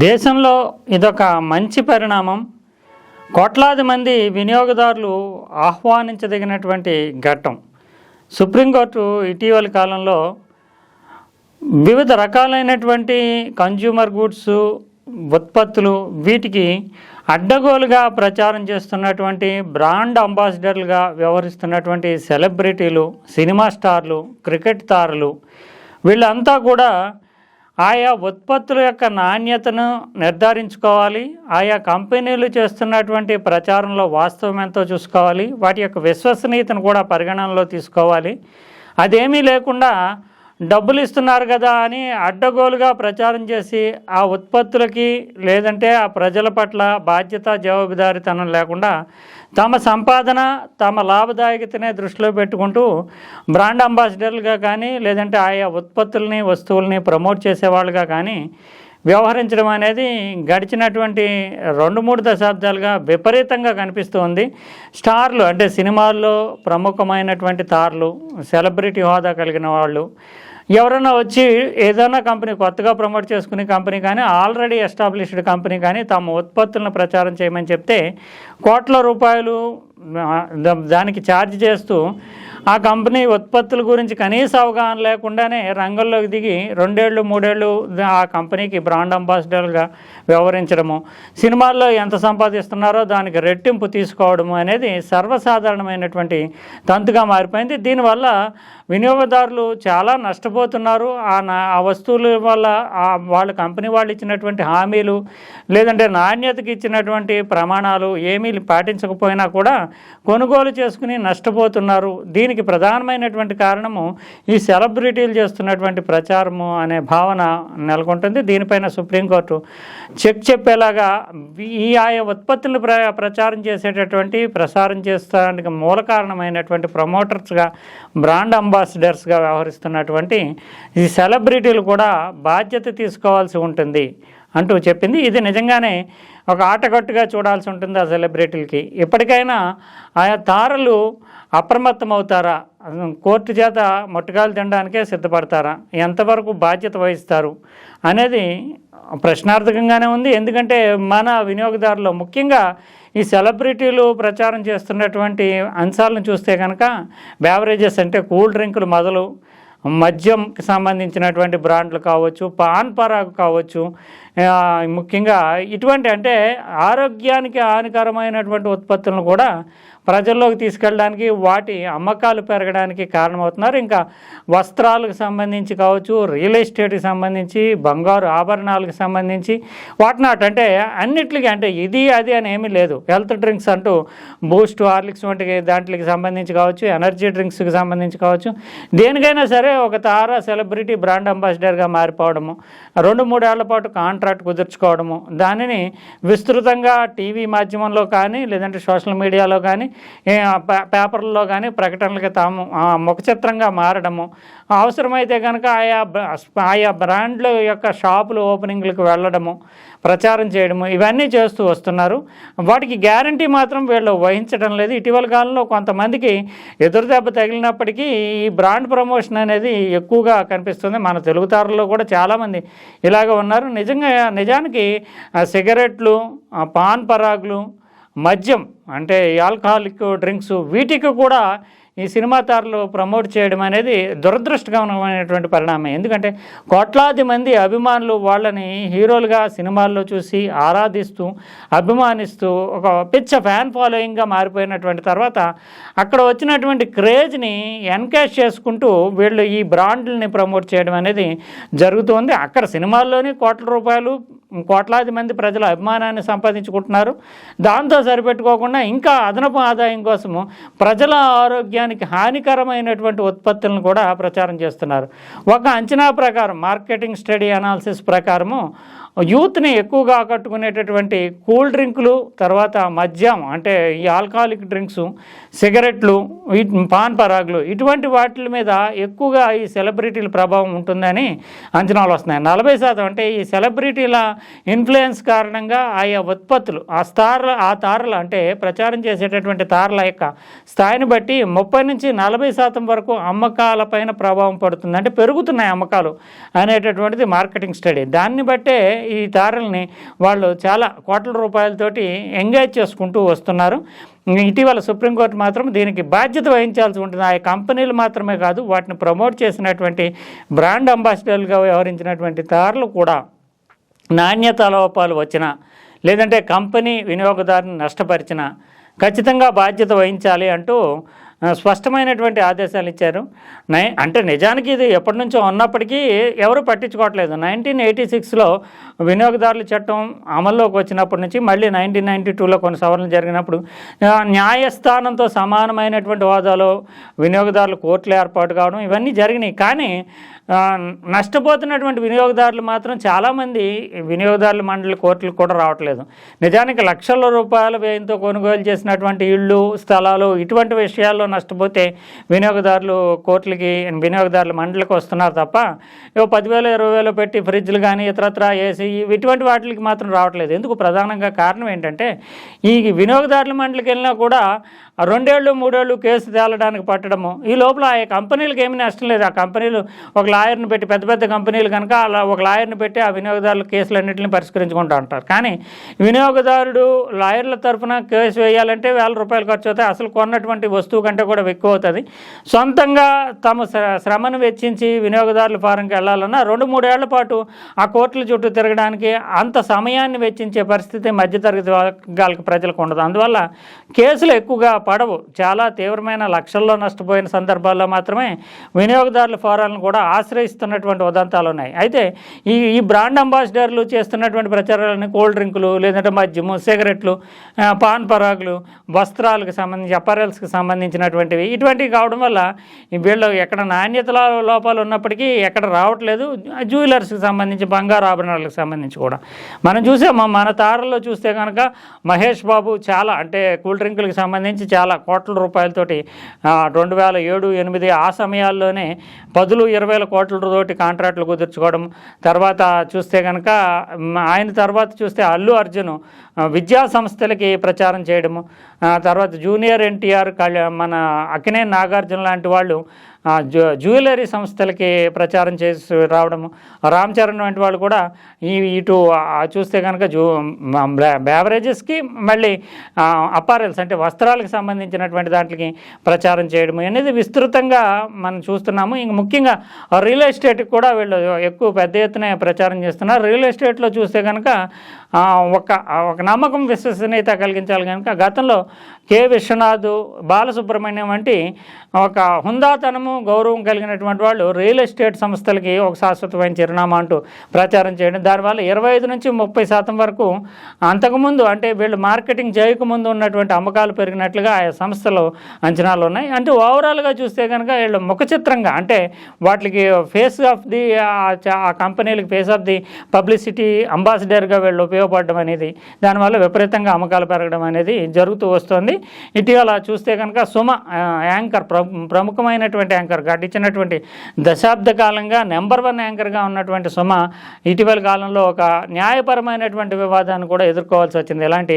దేశంలో ఇదొక మంచి పరిణామం. కోట్లాది మంది వినియోగదారులు ఆహ్వానించదగినటువంటి ఘట్టం. సుప్రీంకోర్టు ఇటీవలి కాలంలో వివిధ రకాలైనటువంటి కన్జ్యూమర్ గూడ్స్ ఉత్పత్తులు వీటికి అడ్డగోలుగా ప్రచారం చేస్తున్నటువంటి బ్రాండ్ అంబాసిడర్లుగా వ్యవహరిస్తున్నటువంటి సెలబ్రిటీలు సినిమా స్టార్లు క్రికెట్ తారలు వీళ్ళంతా కూడా ఆయా ఉత్పత్తుల యొక్క నాణ్యతను నిర్ధారించుకోవాలి. ఆయా కంపెనీలు చేస్తున్నటువంటి ప్రచారంలో వాస్తవం ఎంతో చూసుకోవాలి. వాటి యొక్క విశ్వసనీయతను కూడా పరిగణనలో తీసుకోవాలి. అదేమీ లేకుండా డబ్బులు ఇస్తున్నారు కదా అని అడ్డగోలుగా ప్రచారం చేసి ఆ ఉత్పత్తులకి లేదంటే ఆ ప్రజల పట్ల బాధ్యత జవాబుదారితనం లేకుండా తమ సంపాదన తమ లాభదాయకతనే దృష్టిలో పెట్టుకుంటూ బ్రాండ్ అంబాసిడర్లుగా కానీ లేదంటే ఆయా ఉత్పత్తుల్ని వస్తువుల్ని ప్రమోట్ చేసేవాళ్ళుగా కానీ వ్యవహరించడం అనేది గడిచినటువంటి రెండు మూడు దశాబ్దాలుగా విపరీతంగా కనిపిస్తూ ఉంది స్టార్లు అంటే సినిమాల్లో ప్రముఖమైనటువంటి తార్లు సెలబ్రిటీ హోదా కలిగిన వాళ్ళు ఎవరైనా వచ్చి ఏదైనా కంపెనీ కొత్తగా ప్రమోట్ చేసుకునే కంపెనీ కానీ ఆల్రెడీ ఎస్టాబ్లిష్డ్ కంపెనీ కానీ తమ ఉత్పత్తులను ప్రచారం చేయమని చెప్తే కోట్ల రూపాయలు దానికి ఛార్జ్ చేస్తూ ఆ కంపెనీ ఉత్పత్తుల గురించి కనీస అవగాహన లేకుండానే రంగంలోకి దిగి రెండేళ్ళు మూడేళ్ళు ఆ కంపెనీకి బ్రాండ్ అంబాసిడర్గా వ్యవహరించడము సినిమాల్లో ఎంత సంపాదిస్తున్నారో దానికి రెట్టింపు తీసుకోవడము అనేది సర్వసాధారణమైనటువంటి తంతుగా మారిపోయింది. దీనివల్ల వినియోగదారులు చాలా నష్టపోతున్నారు. ఆ నా- ఆ వస్తువుల వల్ల వాళ్ళ కంపెనీ వాళ్ళు ఇచ్చినటువంటి హామీలు లేదంటే నాణ్యతకి ఇచ్చినటువంటి ప్రమాణాలు ఏమీ పాటించకపోయినా కూడా కొనుగోలు చేసుకుని నష్టపోతున్నారు. దీనికి ప్రధానమైనటువంటి కారణము ఈ సెలబ్రిటీలు చేస్తున్నటువంటి ప్రచారము అనే భావన నెలకొంటుంది. దీనిపైన సుప్రీంకోర్టు చెక్ చెప్పేలాగా ఈ ఆయా ఉత్పత్తులను ప్ర ప్రచారం చేసేటటువంటి ప్రసారం చేస్తానికి మూల కారణమైనటువంటి ప్రమోటర్స్గా బ్రాండ్ అంబా అంబాసిడర్స్గా వ్యవహరిస్తున్నటువంటి ఈ సెలబ్రిటీలు కూడా బాధ్యత తీసుకోవాల్సి ఉంటుంది అంటూ చెప్పింది. ఇది నిజంగానే ఒక ఆటకట్టుగా చూడాల్సి ఉంటుంది ఆ సెలబ్రిటీలకి. ఇప్పటికైనా ఆయా తారలు అప్రమత్తమవుతారా? కోర్టు చేత మొట్టకాలు తినడానికే సిద్ధపడతారా? ఎంతవరకు బాధ్యత వహిస్తారు? అనేది ప్రశ్నార్థకంగానే ఉంది. ఎందుకంటే మన వినియోగదారులు ముఖ్యంగా ఈ సెలబ్రిటీలు ప్రచారం చేస్తున్నటువంటి అంశాలను చూస్తే కనుక బ్యావరేజెస్ అంటే కూల్ డ్రింకులు మొదలు మద్యంకి సంబంధించినటువంటి బ్రాండ్లు కావచ్చు పాన్ పరాగు కావచ్చు ముఖ్యంగా ఇటువంటి అంటే ఆరోగ్యానికి హానికరమైనటువంటి ఉత్పత్తులను కూడా ప్రజల్లోకి తీసుకెళ్ళడానికి వాటి అమ్మకాలు పెరగడానికి కారణమవుతున్నారు. ఇంకా వస్త్రాలకు సంబంధించి కావచ్చు రియల్ ఎస్టేట్కి సంబంధించి బంగారు ఆభరణాలకు సంబంధించి వాటినాట్ అంటే అన్నిటికీ అంటే ఇది అది అని ఏమీ లేదు. హెల్త్ డ్రింక్స్ అంటూ బూస్ట్ హార్లిక్స్ వంటి దాంట్లకి సంబంధించి కావచ్చు ఎనర్జీ డ్రింక్స్కి సంబంధించి కావచ్చు దేనికైనా సరే ఒక తార సెలబ్రిటీ బ్రాండ్ అంబాసిడర్గా మారిపోవడము. రెండు మూడేళ్ళ పాటు కాంట్రాక్ట్ కుదుర్చుకోవడము. దానిని విస్తృతంగా టీవీ మాధ్యమంలో కానీ లేదంటే సోషల్ మీడియాలో కానీ పే- పేపర్లలో కానీ ప్రకటనలకి తాము ముఖచిత్రంగా మారడము. అవసరమైతే కనుక ఆయా ఆయా బ్రాండ్ల యొక్క షాపులు ఓపెనింగ్లకు వెళ్ళడము ప్రచారం చేయడము ఇవన్నీ చేస్తూ వస్తున్నారు. వాటికి గ్యారంటీ మాత్రం వీళ్ళు వహించడం లేదు. ఇటీవల కాలంలో కొంతమందికి ఎదురుదెబ్బ తగిలినప్పటికీ ఈ బ్రాండ్ ప్రమోషన్ అనేది ఎక్కువగా కనిపిస్తుంది. మన తెలుగుతారుల్లో కూడా చాలామంది ఇలాగ ఉన్నారు. నిజంగా నిజానికి సిగరెట్లు పాన్ పరాగులు మద్యం అంటే ఆల్కహాలిక్ డ్రింక్స్ వీటికి కూడా ఈ సినిమా తారలు ప్రమోట్ చేయడం అనేది దురదృష్టకరమైనటువంటి పరిణామం. ఎందుకంటే కోట్లాది మంది అభిమానులు వాళ్ళని హీరోలుగా సినిమాల్లో చూసి ఆరాధిస్తూ అభిమానిస్తూ ఒక పిచ్చ ఫ్యాన్ ఫాలోయింగ్గా మారిపోయినటువంటి తర్వాత అక్కడ వచ్చినటువంటి క్రేజ్ని ఎన్కాష్ చేసుకుంటూ వీళ్ళు ఈ బ్రాండ్లని ప్రమోట్ చేయడం అనేది జరుగుతుంది. అక్కడ సినిమాల్లోని కోట్ల రూపాయలు కోట్లాది మంది ప్రజల అభిమానాన్ని సంపాదించుకుంటున్నారు. దాంతో సరిపెట్టుకోకుండా ఇంకా అదనపు ఆదాయం కోసము ప్రజల ఆరోగ్యానికి హానికరమైనటువంటి ఉత్పత్తులను కూడా ప్రచారం చేస్తున్నారు. ఒక అంచనా ప్రకారం మార్కెటింగ్ స్టడీ అనాలిసిస్ ప్రకారము యూత్ని ఎక్కువగా ఆకట్టుకునేటటువంటి కూల్ డ్రింకులు తర్వాత మద్యం అంటే ఈ ఆల్కహాలిక్ డ్రింక్స్ సిగరెట్లు పాన్ పరాగులు ఇటువంటి వాటి మీద ఎక్కువగా ఈ సెలబ్రిటీల ప్రభావం ఉంటుందని అంచనాలు వస్తున్నాయి. నలభై శాతం అంటే ఈ సెలబ్రిటీల ఇన్ఫ్లుయెన్స్ కారణంగా ఆయా ఉత్పత్తులు ఆ తారల ఆ తారలు అంటే ప్రచారం చేసేటటువంటి తారల యొక్క స్థాయిని బట్టి ముప్పై నుంచి నలభై శాతం వరకు అమ్మకాలపైన ప్రభావం పడుతుంది అంటే పెరుగుతున్నాయి అమ్మకాలు అనేటటువంటిది మార్కెటింగ్ స్టడీ. దాన్ని బట్టే ఈ తారల్ని వాళ్ళు చాలా కోట్ల రూపాయలతోటి ఎంగేజ్ చేసుకుంటూ వస్తున్నారు. ఇటీవల సుప్రీంకోర్టు మాత్రం దీనికి బాధ్యత వహించాల్సి ఉంటుంది. ఆ కంపెనీలు మాత్రమే కాదు వాటిని ప్రమోట్ చేసినటువంటి బ్రాండ్ అంబాసిడర్లుగా వ్యవహరించినటువంటి తారలు కూడా నాణ్యత లోపాలు వచ్చిన లేదంటే కంపెనీ వినియోగదారుని నష్టపరిచిన ఖచ్చితంగా బాధ్యత వహించాలి అంటూ స్పష్టమైనటువంటి ఆదేశాలు ఇచ్చారు. నై అంటే నిజానికి ఇది ఎప్పటి నుంచో ఉన్నప్పటికీ ఎవరు పట్టించుకోవట్లేదు. నైన్టీన్ ఎయిటీ సిక్స్లో వినియోగదారుల చట్టం అమల్లోకి వచ్చినప్పటి నుంచి మళ్ళీ నైన్టీన్ నైన్టీ టూలో కొన్ని సవరణలు జరిగినప్పుడు న్యాయస్థానంతో సమానమైనటువంటి హోదాలో వినియోగదారులు కోర్టులు ఏర్పాటు కావడం ఇవన్నీ జరిగినాయి. కానీ నష్టపోతున్నటువంటి వినియోగదారులు మాత్రం చాలామంది వినియోగదారుల మండలి కోర్టులు కూడా రావట్లేదు. నిజానికి లక్షల రూపాయల వ్యయంతో కొనుగోలు చేసినటువంటి ఇళ్ళు స్థలాలు ఇటువంటి విషయాల్లో నష్టపోతే వినియోగదారులు కోర్టులకి వినియోగదారులు మండలికి వస్తున్నారు తప్ప ఓ పదివేలు ఇరవై వేలు పెట్టి ఫ్రిడ్జ్లు కానీ ఇతరత్ర ఏసీ ఇటువంటి వాటికి మాత్రం రావట్లేదు. ఎందుకు ప్రధానంగా కారణం ఏంటంటే ఈ వినియోగదారుల మండలికి వెళ్ళినా కూడా రెండేళ్ళు మూడేళ్ళు కేసు తేలడానికి పట్టడము. ఈ లోపల ఆ కంపెనీలకు ఏమీ నష్టం లేదు. ఆ కంపెనీలు ఒక లాయర్ని పెట్టి పెద్ద పెద్ద కంపెనీలు కనుక అలా ఒక లాయర్ని పెట్టి ఆ వినియోగదారుల కేసులన్నింటిని పరిష్కరించుకుంటూ ఉంటారు. కానీ వినియోగదారుడు లాయర్ల తరఫున కేసు వేయాలంటే వేల రూపాయలు ఖర్చు అవుతాయి. అసలు కొన్నటువంటి వస్తువు కంటే కూడా ఎక్కువ అవుతుంది సొంతంగా తమ శ్ర- శ్రమను వెచ్చించి వినియోగదారుల ఫారంకి వెళ్ళాలన్నా రెండు మూడేళ్ళ పాటు ఆ కోర్టుల చుట్టూ తిరగడానికి అంత సమయాన్ని వెచ్చించే పరిస్థితి మధ్యతరగతి వర్గాలకు ప్రజలకు ఉండదు. అందువల్ల కేసులు ఎక్కువగా పడవు. చాలా తీవ్రమైన లక్షల్లో నష్టపోయిన సందర్భాల్లో మాత్రమే వినియోగదారుల ఫోరాలను కూడా ఆశ్రయిస్తున్నటువంటి ఉదంతాలు ఉన్నాయి. అయితే ఈ ఈ బ్రాండ్ అంబాసిడర్లు చేస్తున్నటువంటి ప్రచారాలని కూల్ డ్రింకులు లేదంటే మద్యము సిగరెట్లు పాన్ పరాగులు వస్త్రాలకు సంబంధించి అపారల్స్కి సంబంధించినటువంటివి ఇటువంటివి కావడం వల్ల ఈ వీళ్ళు ఎక్కడ నాణ్యతల లోపాలు ఉన్నప్పటికీ ఎక్కడ రావట్లేదు. జ్యువెలర్స్కి సంబంధించి బంగారు ఆభరణాలకు సంబంధించి కూడా. మనం చూసాము మన తారల్లో చూస్తే కనుక మహేష్ బాబు చాలా అంటే కూల్ డ్రింకులకు సంబంధించి చాలా కోట్ల రూపాయలతోటి రెండు వేల ఏడు ఎనిమిది ఆ సమయాల్లోనే పదులు ఇరవైల కోట్లతోటి కాంట్రాక్టులు కుదుర్చుకోవడం. తర్వాత చూస్తే కనుక ఆయన తర్వాత చూస్తే అల్లు అర్జున్ విద్యా సంస్థలకి ప్రచారం చేయడము. తర్వాత జూనియర్ ఎన్టీఆర్ మన మన అక్కినే నాగార్జున లాంటి వాళ్ళు ఆ, జ్యువెలరీ సంస్థలకి ప్రచారం చేసి రావడము రామ్ చరణ్ వంటి వాళ్ళు కూడా ఈ ఇటు చూస్తే కనుక జూ బ్యావరేజెస్కి మళ్ళీ అపారెల్స్ అంటే వస్త్రాలకు సంబంధించినటువంటి దాంట్లకి ప్రచారం చేయడం అనేది విస్తృతంగా మనం చూస్తున్నాము. ఇంక ముఖ్యంగా రియల్ ఎస్టేట్కి కూడా వీళ్ళు ఎక్కువ పెద్ద ఎత్తున ప్రచారం చేస్తున్నారు. రియల్ ఎస్టేట్లో చూస్తే కనుక ఒక ఒక నమ్మకం విశ్వసనీయత కలిగించాలి కనుక గతంలో కె విశ్వనాథ్ బాలసుబ్రహ్మణ్యం వంటి ఒక హుందాతనము గౌరవం కలిగినటువంటి వాళ్ళు రియల్ ఎస్టేట్ సంస్థలకి ఒక శాశ్వతమైన చిరునామా అంటూ ప్రచారం చేయడం. దానివల్ల ఇరవై ఐదు నుంచి ముప్పై శాతం వరకు అంతకుముందు అంటే వీళ్ళు మార్కెటింగ్ చేయకముందు ఉన్నటువంటి అమ్మకాలు పెరిగినట్లుగా ఆయా సంస్థలు అంచనాలు ఉన్నాయి. అంటే ఓవరాల్గా చూస్తే కనుక వీళ్ళు ముఖ చిత్రంగా అంటే వాటికి ఫేస్ ఆఫ్ ది ఆ కంపెనీలకు ఫేస్ ఆఫ్ ది పబ్లిసిటీ అంబాసిడర్గా వీళ్ళు ఉపయోగపడడం అనేది దానివల్ల విపరీతంగా అమ్మకాలు పెరగడం అనేది జరుగుతూ వస్తుంది. ఇటీవల చూస్తే కనుక సుమ యాంకర్ ప్ర ప్రముఖమైనటువంటి యాంకర్ గడిచినటువంటి దశాబ్ద కాలంగా నెంబర్ వన్ యాంకర్గా ఉన్నటువంటి సుమ ఇటీవల కాలంలో ఒక న్యాయపరమైనటువంటి వివాదాన్ని కూడా ఎదుర్కోవాల్సి వచ్చింది. ఎలాంటి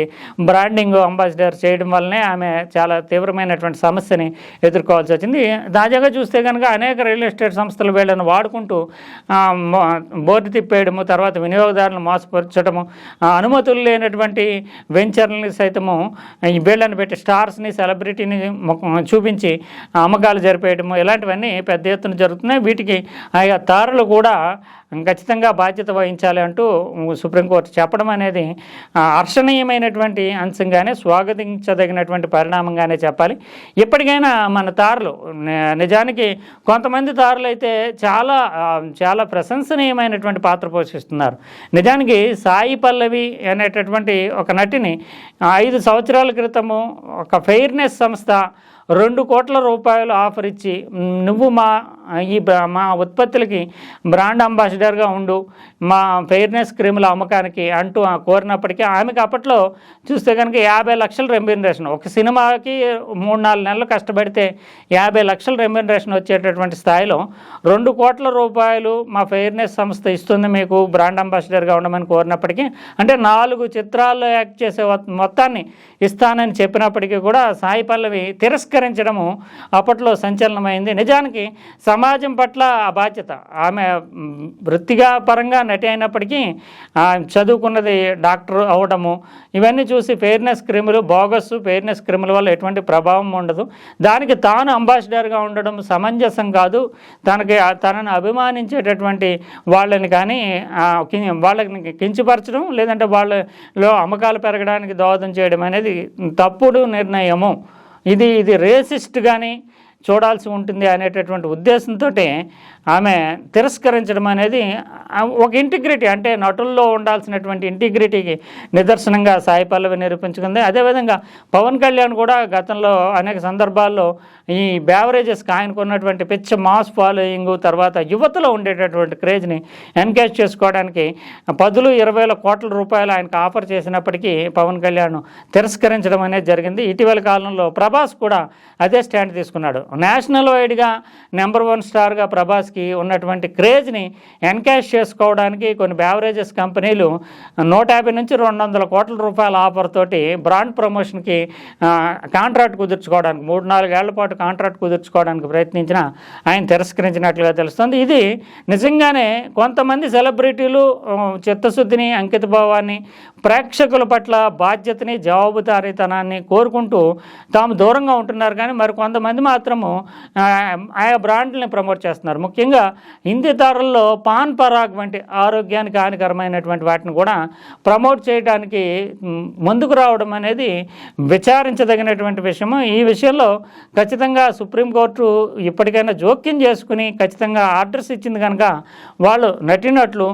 బ్రాండింగ్ అంబాసిడర్ చేయడం వల్లనే ఆమె చాలా తీవ్రమైనటువంటి సమస్యని ఎదుర్కోవాల్సి వచ్చింది. తాజాగా చూస్తే కనుక అనేక రియల్ ఎస్టేట్ సంస్థలు వీళ్ళని వాడుకుంటూ బోర్డు తిప్పేయడము తర్వాత వినియోగదారులను మోసపరచడము అనుమతులు లేనటువంటి వెంచర్లని సైతము ఈ వీళ్ళని పెట్టి స్టార్స్ని సెలబ్రిటీని చూపించి అమ్మకాలు జరిపేయడము ఇలాంటివన్నీ పెద్ద ఎత్తున జరుగుతున్నాయి. వీటికి ఆయా తారలు కూడా ఖచ్చితంగా బాధ్యత వహించాలి అంటూ సుప్రీంకోర్టు చెప్పడం అనేది హర్షణీయమైనటువంటి అంశంగానే స్వాగతించదగినటువంటి పరిణామంగానే చెప్పాలి. ఇప్పటికైనా మన తారలు నిజానికి కొంతమంది తారులు అయితే చాలా చాలా ప్రశంసనీయమైనటువంటి పాత్ర పోషిస్తున్నారు. నిజానికి సాయి పల్లవి అనేటటువంటి ఒక నటిని ఐదు సంవత్సరాల క్రితము ఒక ఫెయిర్నెస్ సంస్థ రెండు కోట్ల రూపాయలు ఆఫర్ ఇచ్చి నువ్వు మా ఈ మా ఉత్పత్తులకి బ్రాండ్ అంబాసిడర్గా ఉండు. మా ఫెయిర్నెస్ క్రీముల అమ్మకానికి అంటూ ఆ కోరినప్పటికీ ఆమెకి అప్పట్లో చూస్తే కనుక యాభై లక్షల రెమ్యూనరేషన్. ఒక సినిమాకి మూడు నాలుగు నెలలు కష్టపడితే యాభై లక్షల రెమ్యూనరేషన్ వచ్చేటటువంటి స్థాయిలో రెండు కోట్ల రూపాయలు మా ఫెయిర్నెస్ సంస్థ ఇస్తుంది మీకు బ్రాండ్ అంబాసిడర్గా ఉండమని కోరినప్పటికీ. అంటే నాలుగు చిత్రాల్లో యాక్ట్ చేసే మొత్తాన్ని ఇస్తానని చెప్పినప్పటికీ కూడా సాయి పల్లవి తిరస్కరించడము అప్పట్లో సంచలనమైంది. నిజానికి సమాజం పట్ల ఆ బాధ్యత. ఆమె వృత్తిగా పరంగా నటి అయినప్పటికీ చదువుకున్నది డాక్టర్ అవడము ఇవన్నీ చూసి ఫెయిర్నెస్ క్రిములు బోగస్ ఫెయిర్నెస్ క్రిముల వల్ల ఎటువంటి ప్రభావం ఉండదు. దానికి తాను అంబాసిడర్గా ఉండడం సమంజసం కాదు. తనకి తనను అభిమానించేటటువంటి వాళ్ళని కానీ వాళ్ళని కించపరచడం లేదంటే వాళ్ళలో అమ్మకాలు పెరగడానికి దోహదం చేయడం అనేది తప్పుడు నిర్ణయము. ఇది ఇది రేసిస్ట్ కానీ చూడాల్సి ఉంటుంది అనేటటువంటి ఉద్దేశంతో ఆమె తిరస్కరించడం అనేది ఒక ఇంటిగ్రిటీ అంటే నటుల్లో ఉండాల్సినటువంటి ఇంటిగ్రిటీకి నిదర్శనంగా సాయి పల్లవి నిరూపించుకుంది. అదేవిధంగా పవన్ కళ్యాణ్ కూడా గతంలో అనేక సందర్భాల్లో ఈ బ్యావరేజెస్కి ఆయనకు ఉన్నటువంటి పిచ్చ మాస్ ఫాలోయింగ్ తర్వాత యువతలో ఉండేటటువంటి క్రేజ్ని ఎన్కేజ్ చేసుకోవడానికి పదులు ఇరవై వేల కోట్ల రూపాయలు ఆయనకు ఆఫర్ చేసినప్పటికీ పవన్ కళ్యాణ్ తిరస్కరించడం అనేది జరిగింది. ఇటీవల కాలంలో ప్రభాస్ కూడా అదే స్టాండ్ తీసుకున్నాడు. నేషనల్ వైడ్గా నెంబర్ వన్ స్టార్గా కి ఉన్నటువంటి క్రేజ్ని ఎన్కాష్ చేసుకోవడానికి కొన్ని బ్యావరేజెస్ కంపెనీలు నూట యాభై నుంచి రెండు వందల కోట్ల రూపాయల ఆఫర్ తోటి బ్రాండ్ ప్రమోషన్కి కాంట్రాక్ట్ కుదుర్చుకోవడానికి మూడు నాలుగేళ్ళ పాటు కాంట్రాక్ట్ కుదుర్చుకోవడానికి ప్రయత్నించిన ఆయన తిరస్కరించినట్లుగా తెలుస్తుంది. ఇది నిజంగానే కొంతమంది సెలబ్రిటీలు చిత్తశుద్ధిని అంకితభావాన్ని ప్రేక్షకుల పట్ల బాధ్యతని జవాబుదారీతనాన్ని కోరుకుంటూ తాము దూరంగా ఉంటున్నారు. కానీ మరి కొంతమంది మాత్రము ఆయా బ్రాండ్ని ప్రమోట్ చేస్తున్నారు. ముఖ్యంగా హిందీ తారుల్లో పాన్ పరాగ్ వంటి ఆరోగ్యానికి హానికరమైనటువంటి వాటిని కూడా ప్రమోట్ చేయడానికి ముందుకు రావడం అనేది విచారించదగినటువంటి విషయము. ఈ విషయంలో ఖచ్చితంగా సుప్రీంకోర్టు ఇప్పటికైనా జోక్యం చేసుకుని ఖచ్చితంగా ఆర్డర్స్ ఇచ్చింది కనుక వాళ్ళు నటినట్లు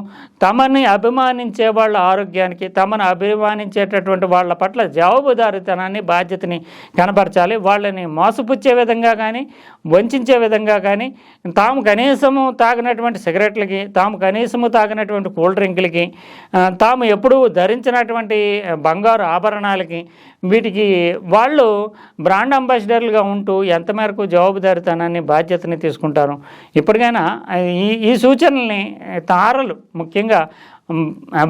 తమని అభిమానించే వాళ్ళ ఆరోగ్యానికి తమను అభిమానించేటటువంటి వాళ్ళ పట్ల జవాబుదారితనాన్ని బాధ్యతని కనబరచాలి. వాళ్ళని మోసపుచ్చే విధంగా కానీ వంచే విధంగా కానీ తాము కనీసము తాగినటువంటి సిగరెట్లకి తాము కనీసము తాగినటువంటి కూల్ డ్రింకులకి తాము ఎప్పుడూ ధరించినటువంటి బంగారు ఆభరణాలకి వీటికి వాళ్ళు బ్రాండ్ అంబాసిడర్లుగా ఉంటూ ఎంత మేరకు జవాబుదారితనాన్ని బాధ్యతని తీసుకుంటారు. ఇప్పటికైనా ఈ ఈ సూచనల్ని తారలు ముఖ్యంగా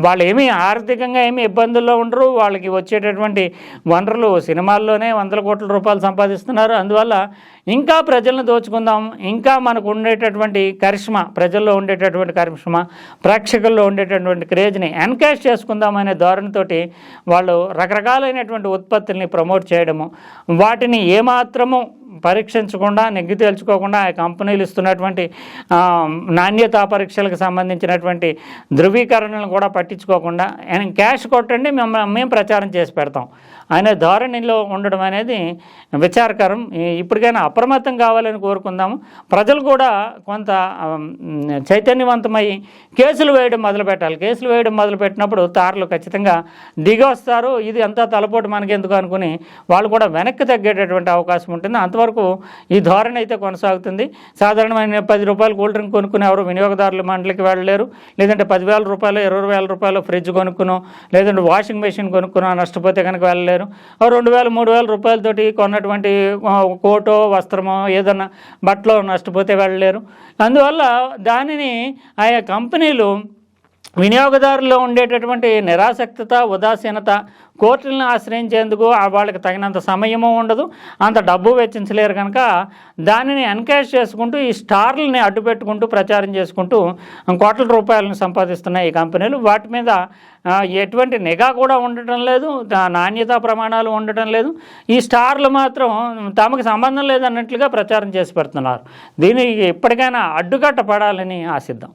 వాళ్ళు ఏమీ ఆర్థికంగా ఏమీ ఇబ్బందుల్లో ఉండరు. వాళ్ళకి వచ్చేటటువంటి వనరులు సినిమాల్లోనే వందల కోట్ల రూపాయలు సంపాదిస్తున్నారు. అందువల్ల ఇంకా ప్రజలను దోచుకుందాం. ఇంకా మనకు ఉండేటటువంటి కరిష్మా ప్రజల్లో ఉండేటటువంటి కరిష్మా ప్రేక్షకుల్లో ఉండేటటువంటి క్రేజ్ని ఎన్కాష్ చేసుకుందాం అనే ధోరణితోటి వాళ్ళు రకరకాలైనటువంటి ఉత్పత్తుల్ని ప్రమోట్ చేయడము వాటిని ఏమాత్రము పరీక్షించకుండా నెగ్గి తేల్చుకోకుండా ఆ కంపెనీలు ఇస్తున్నటువంటి నాణ్యతా పరీక్షలకు సంబంధించినటువంటి ధృవీకరణలను కూడా పట్టించుకోకుండా "ఆయన క్యాష్ కొట్టండి మేము మేము ప్రచారం చేసి పెడతాం. అనే ధోరణిలో ఉండడం అనేది విచారకరం. ఇప్పటికైనా అప్రమత్తం కావాలని కోరుకుందాము. ప్రజలు కూడా కొంత చైతన్యవంతమై కేసులు వేయడం మొదలుపెట్టాలి కేసులు వేయడం మొదలుపెట్టినప్పుడు తారలు ఖచ్చితంగా దిగి వస్తారు ఇది అంతా తలపోటు మనకెందుకు అనుకుని వాళ్ళు కూడా వెనక్కి తగ్గేటటువంటి అవకాశం ఉంటుంది. అంతవరకు ఈ ధోరణి అయితే కొనసాగుతుంది. సాధారణమైన పది రూపాయలు కూల్ డ్రింక్ కొనుక్కుని ఎవరు వినియోగదారుల మండలికి వెళ్ళలేరు. లేదంటే పదివేల రూపాయలు ఇరవై వేల రూపాయలు ఫ్రిడ్జ్ కొనుక్కునో లేదంటే వాషింగ్ మెషిన్ కొనుక్కునో నష్టపోతే కనుక వెళ్ళలేరు. రెండు వేల మూడు వేల రూపాయలతోటి కొన్నటువంటి కోటో వస్త్రమో ఏదన్నా బట్టలో నష్టపోతే వెళ్ళలేరు. అందువల్ల దానిని ఆయా కంపెనీలు వినియోగదారుల్లో ఉండేటటువంటి నిరాసక్తత ఉదాసీనత కోర్టులను ఆశ్రయించేందుకు వాళ్ళకి తగినంత సమయము ఉండదు. అంత డబ్బు వెచ్చించలేరు కనుక దానిని ఎన్కరేజ్ చేసుకుంటూ ఈ స్టార్లని అడ్డుపెట్టుకుంటూ ప్రచారం చేసుకుంటూ కోట్ల రూపాయలను సంపాదిస్తున్నాయి ఈ కంపెనీలు. వాటి మీద ఎటువంటి నిఘా కూడా ఉండటం లేదు. నాణ్యతా ప్రమాణాలు ఉండటం లేదు. ఈ స్టార్లు మాత్రం తమకు సంబంధం లేదన్నట్లుగా ప్రచారం చేసి పెడుతున్నారు. దీనికి ఎప్పటికైనా అడ్డుకట్ట పడాలని ఆశిద్దాం.